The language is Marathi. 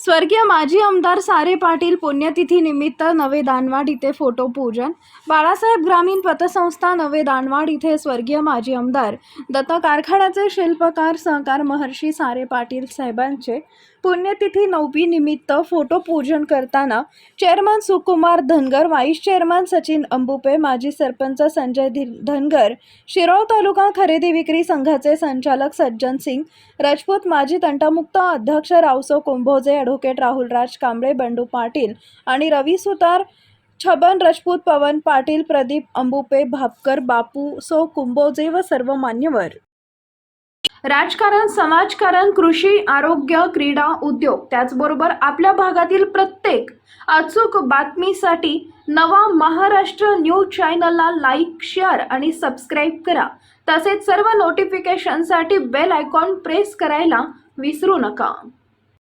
स्वर्गीय माजी आमदार सारे पाटील पुण्यतिथी निमित्त नवे दानवाड इथे फोटो पूजन. बाळासाहेब ग्रामीण पतसंस्था नवे दानवाड इथे स्वर्गीय माजी आमदार. दत्त कारखान्याचे शिल्पकार सहकार महर्षी सारे पाटील साहेबांचे पुण्यतिथी नववी निमित्त फोटो पूजन करताना chairman Sukumar Dhangar vice chairman Sachin Ambupe माजी सरपंच संजय धनगर शिरोळ तालुका खरेदी विक्री संघाचे संचालक सज्जन सिंग राजपूत माजी तंटामुक्त अध्यक्ष रावसो कुंभोजे ॲडव्होकेट राहुलराज कांबळे बंडू पाटील आणि रवी सुतार छबन राजपूत पवन पाटील प्रदीप अंबुपे भापकर बापू सो कुंभोजे व सर्व मान्यवर. राजकारण समाजकारण कृषी आरोग्य क्रीडा उद्योग त्याचबरोबर आपल्या भागातील प्रत्येक अचूक बातमीसाठी नवा महाराष्ट्र न्यूज चॅनलला लाईक शेअर आणि सबस्क्राईब करा. तसेच सर्व नोटिफिकेशनसाठी बेल आयकॉन प्रेस करायला विसरू नका.